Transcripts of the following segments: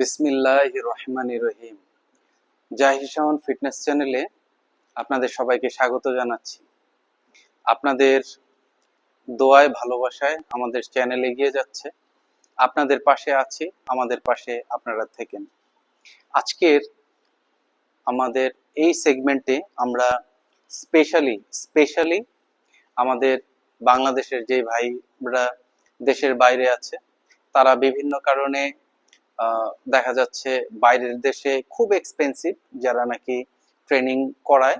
বিসমিল্লাহ রহমান রহিম। জাহির জাহিসাউন ফিটনেস চ্যানেলে আপনাদের সবাইকে স্বাগত জানাচ্ছি। আপনাদের দোয়ায়, ভালোবাসায় আমাদের চ্যানেল এগিয়ে যাচ্ছে। আপনাদের পাশে আছি, আমাদের পাশে আপনারা থেকেন। আজকের আমাদের এই সেগমেন্টে আমরা স্পেশালি স্পেশালি আমাদের বাংলাদেশের যে ভাইরা দেশের বাইরে আছে, তারা বিভিন্ন কারণে দেখা যাচ্ছে বাইরের দেশে খুব এক্সপেন্সিভ যারা নাকি ট্রেনিং করায়,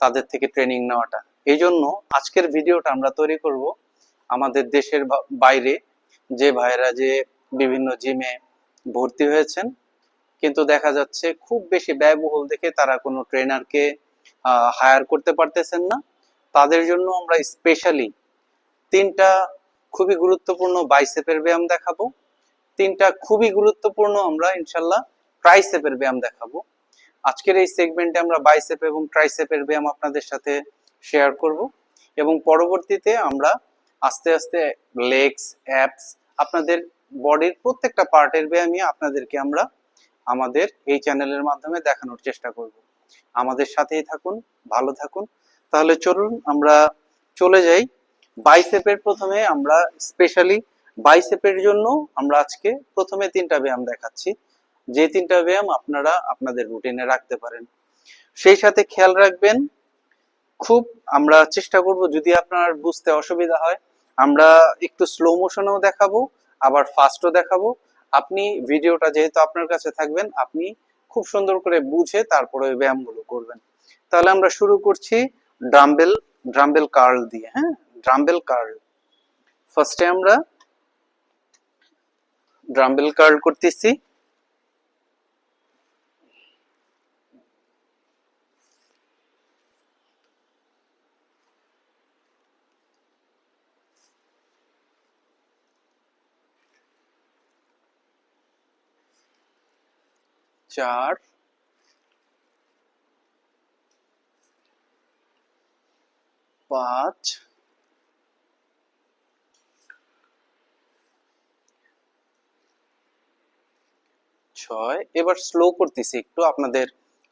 তাদের থেকে ট্রেনিং নেওয়াটা। এই জন্য আজকের ভিডিওটা আমরা তৈরি করব আমাদের দেশের বাইরে। যে ভাইরা যে বিভিন্ন জিমে ভর্তি হয়েছেন, কিন্তু দেখা যাচ্ছে খুব বেশি ব্যয়বহুল দেখে তারা কোনো ট্রেনারকে হায়ার করতে পারতেছেন না। তাদের জন্য আমরা স্পেশালি তিনটা খুবই গুরুত্বপূর্ণ বাইসেপের ব্যায়াম দেখাবো। তিনটা খুবই গুরুত্বপূর্ণ আমরা, ইনশাল্লাহ ট্রাইসেপের ব্যায়াম দেখাবো। আজকের এই সেগমেন্টে আমরা বাইসেপ এবং ট্রাইসেপের ব্যায়াম আপনাদের সাথে শেয়ার করব এবং পরবর্তীতে আমরা আস্তে আস্তে লেগস অ্যাপস আপনাদের বডির প্রত্যেকটা পার্টের ব্যায়ামই আপনাদেরকে আমরা আমাদের এই চ্যানেলের মাধ্যমে দেখানোর চেষ্টা করব। আমাদের সাথেই থাকুন, ভালো থাকুন। তাহলে চলুন, আমরা চলে যাই। বাইসেপের প্রথমে আমরা স্পেশালি বাইসেপের জন্য আমরা আজকে প্রথমে তিনটা ব্যায়াম দেখাচ্ছি। যে তিনটা ব্যায়াম আপনারা আপনাদের রুটিনে রাখতে পারেন। সেই সাথে খেয়াল রাখবেন, খুব আমরা চেষ্টা করব যদি আপনার বুঝতে অসুবিধা হয়, আমরা একটু স্লো মোশনেও দেখাবো, আবার ফাস্টও দেখাবো। আপনি ভিডিওটা যেহেতু আপনার কাছে থাকবেন, আপনি খুব সুন্দর করে বুঝে তারপরে ওই ব্যায়ামগুলো করবেন। তাহলে আমরা শুরু করছি ড্রাম্বেল ড্রাম্বেল কার্ল দিয়ে হ্যাঁ? ড্রাম্বেল কার্ল ফার্স্টে আমরা ড্রাম্বেল কার্ল করতেছি চার পাঁচ ছয়। এবার স্লো করতেছি একটু আপনাদের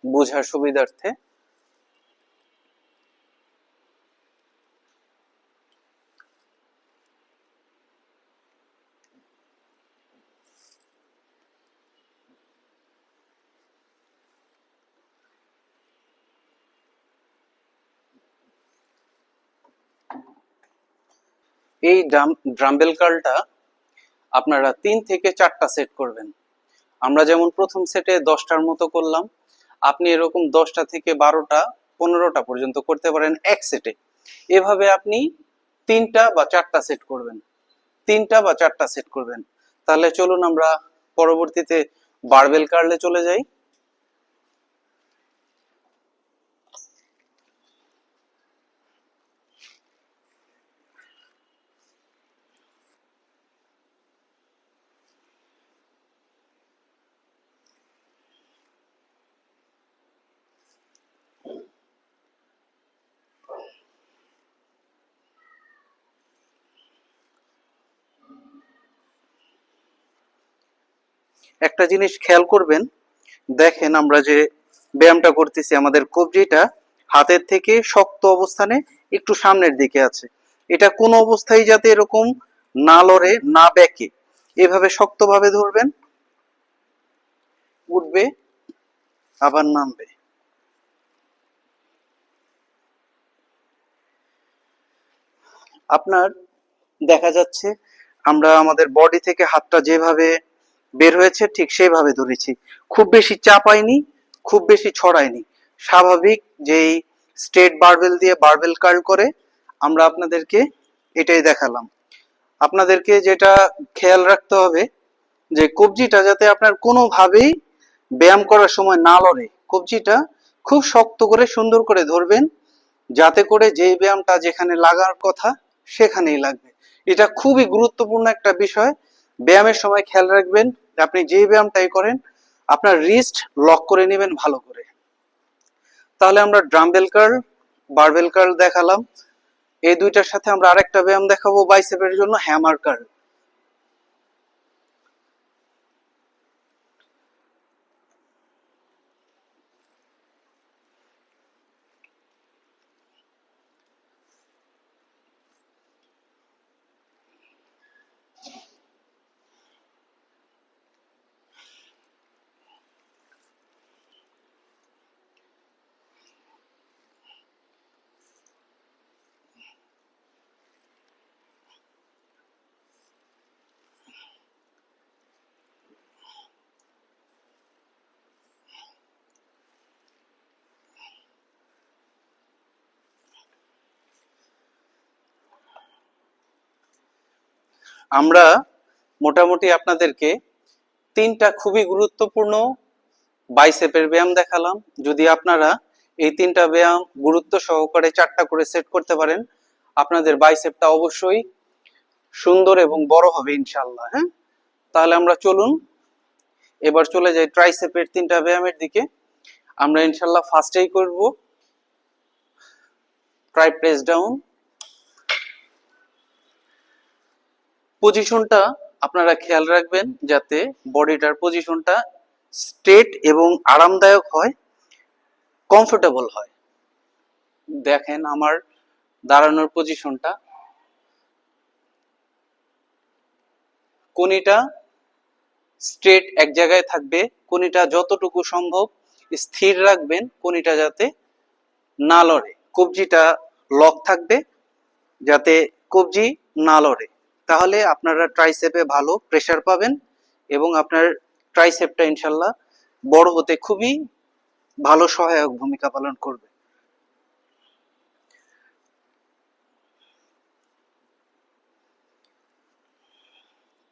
বোঝার সুবিধার্থে। এই ড্রাম ড্রাম্বেল কার্লটা আপনারা তিন থেকে চারটা সেট করবেন। আমরা যেমন প্রথম সেটে দশটার মতো করলাম, আপনি এরকম দশটা থেকে বারোটা, পনেরোটা পর্যন্ত করতে পারেন এক সেটে এভাবে আপনি তিনটা বা চারটা সেট করবেন। তিনটা বা চারটা সেট করবেন। তাহলে চলুন আমরা পরবর্তীতে বারবেল কার্লে চলে যাই। একটা জিনিস খেয়াল করবেন, দেখেন আমরা যে ব্যায়ামটা করতেছি, আমাদের কবজিটা হাতের থেকে শক্ত অবস্থানে একটু সামনের দিকে আছে। এটা কোনো অবস্থায় যাতে এরকম না লড়ে, না বেঁকে এভাবে শক্তভাবে ধরবেন, উঠবে, আবার নামবে। আপনার দেখা যাচ্ছে, আমরা আমাদের বডি থেকে হাতটা যেভাবে বের হয়েছে, ঠিক সেইভাবে ধরেছি। খুব বেশি চাপাইনি খুব বেশি ছড়াইনি স্বাভাবিক যেই স্ট্রেট বারবেল দিয়ে বারবেল কার্ল করে, আমরা আপনাদেরকে এটাই দেখালাম। আপনাদেরকে যেটা খেয়াল রাখতে হবে, যে কবজিটা যাতে আপনার কোনোভাবেই ব্যায়াম করার সময় না লড়ে, কবজিটা খুব শক্ত করে সুন্দর করে ধরবেন, যাতে করে যেই ব্যায়ামটা যেখানে লাগার কথা সেখানেই লাগবে। এটা খুবই গুরুত্বপূর্ণ একটা বিষয়। ব্যায়ামের সময় খেয়াল রাখবেন যে আপনি যে ব্যায়ামটাই করেন, আপনার রিস্ট লক করে নেবেন ভালো করে। তাহলে আমরা ড্রামবেল কার্ল বারবেল কার্ল দেখালাম। এই দুইটার সাথে আমরা আরেকটা ব্যায়াম দেখাবো বাইসেপের জন্য হ্যামার কার্ল আমরা মোটামুটি আপনাদেরকে তিনটা খুবই গুরুত্বপূর্ণ বাইসেপের ব্যায়াম দেখালাম। যদি আপনারা এই তিনটা ব্যায়াম গুরুত্ব সহকারে চারটা করে সেট করতে পারেন, আপনাদের বাইসেপটা অবশ্যই সুন্দর এবং বড় হবে ইনশাল্লাহ হ্যাঁ? তাহলে আমরা চলুন, এবার চলে যাই ট্রাইসেপের তিনটা ব্যায়ামের দিকে। আমরা ইনশাল্লাহ ফার্স্টেই করব। ট্রাই প্রেস ডাউন পজিশনটা আপনারা খেয়াল রাখবেন যাতে বডিটার পজিশনটা স্ট্রেট এবং আরামদায়ক হয় কমফোর্টেবল হয়। দেখেন আমার দাঁড়ানোর পজিশনটা কোনিটা স্ট্রেট এক জায়গায় থাকবে কোনিটা যতটুকু সম্ভব স্থির রাখবেন কোনিটা যাতে না লড়ে। কবজিটা লক থাকবে, যাতে কবজি না লড়ে। তাহলে আপনারা ট্রাইসেপে ভালো প্রেসার পাবেন এবং আপনার ট্রাইসেপটা ইনশাল্লাহ বড় হতে খুবই ভালো সহায়ক ভূমিকা পালন করবে।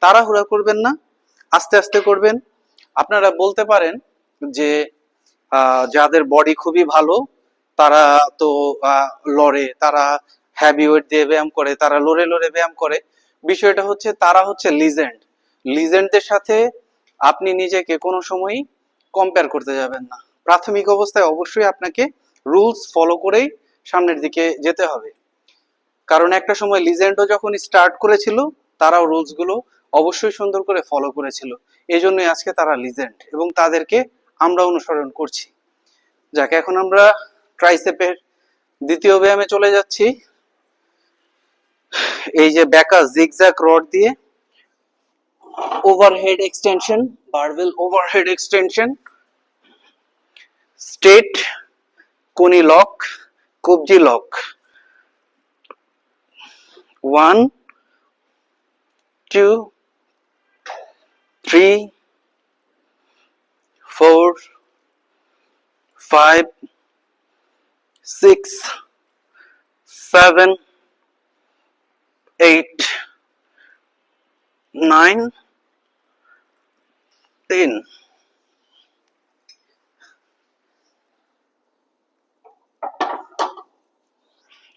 তাড়াহুড়া করবেন না, আস্তে আস্তে করবেন। আপনারা বলতে পারেন যে যাদের বডি খুবই ভালো, তারা তো লড়ে, তারা হ্যাভি ওয়েট দিয়ে ব্যায়াম করে, তারা লড়ে লড়ে ব্যায়াম করে বিষয়টা হচ্ছে তারা হচ্ছে লিজেন্ড লিজেন্ডদের সাথে আপনি নিজেকে কোনো সময়ই কম্পেয়ার করতে যাবেন না। প্রাথমিক অবস্থায় অবশ্যই আপনাকে রুলস ফলো করেই সামনের দিকে যেতে হবে। কারণ একটা সময় লিজেন্ডও যখন স্টার্ট করেছিল, তারাও রুলসগুলো অবশ্যই সুন্দর করে ফলো করেছিল। এই জন্যই আজকে তারা লিজেন্ড এবং তাদেরকে আমরা অনুসরণ করছি। যাকে, এখন আমরা ট্রাইসেপের দ্বিতীয় ব্যায়ামে চলে যাচ্ছি। এই যে ব্যাকা জিগজ্যাগ রড দিয়ে overhead extension barbell overhead extension straight কোনি লক কবজি lock one two three four five six seven eight nine ten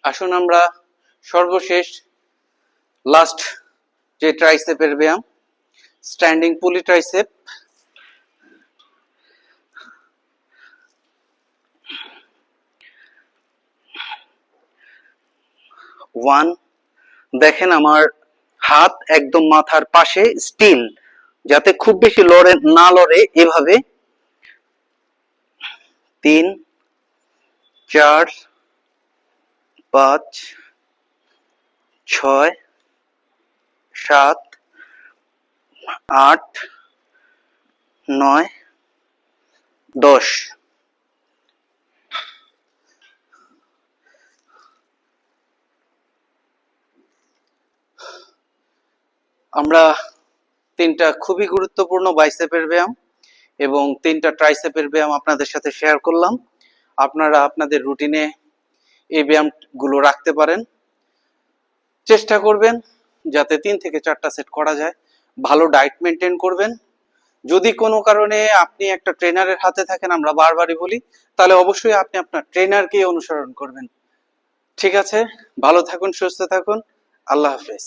আসুন আমরা সর্বশেষ লাস্ট যে ট্রাইসেপের ব্যায়াম স্ট্যান্ডিং পুলি ট্রাইসেপ ওয়ান দেখেন আমার হাত একদম মাথার পাশে, স্টিল, যাতে খুব বেশি লড়ে, না লড়ে এভাবে। তিন, চার, পাঁচ, ছয়, সাত, আট, নয়, দশ। আমরা তিনটা খুবই গুরুত্বপূর্ণ বাইসেপের ব্যায়াম এবং তিনটা ট্রাইসেপের ব্যায়াম আপনাদের সাথে শেয়ার করলাম। আপনারা আপনাদের রুটিনে এই ব্যায়ামগুলো রাখতে পারেন। চেষ্টা করবেন যাতে তিন থেকে চারটা সেট করা যায়। ভালো ডায়েট মেনটেন করবেন। যদি কোনো কারণে আপনি একটা ট্রেনারের হাতে থাকেন, আমরা বারবারই বলি, তাহলে অবশ্যই আপনি আপনার ট্রেনারকে অনুসরণ করবেন। ঠিক আছে? ভালো থাকুন, সুস্থ থাকুন। আল্লাহ হাফেজ।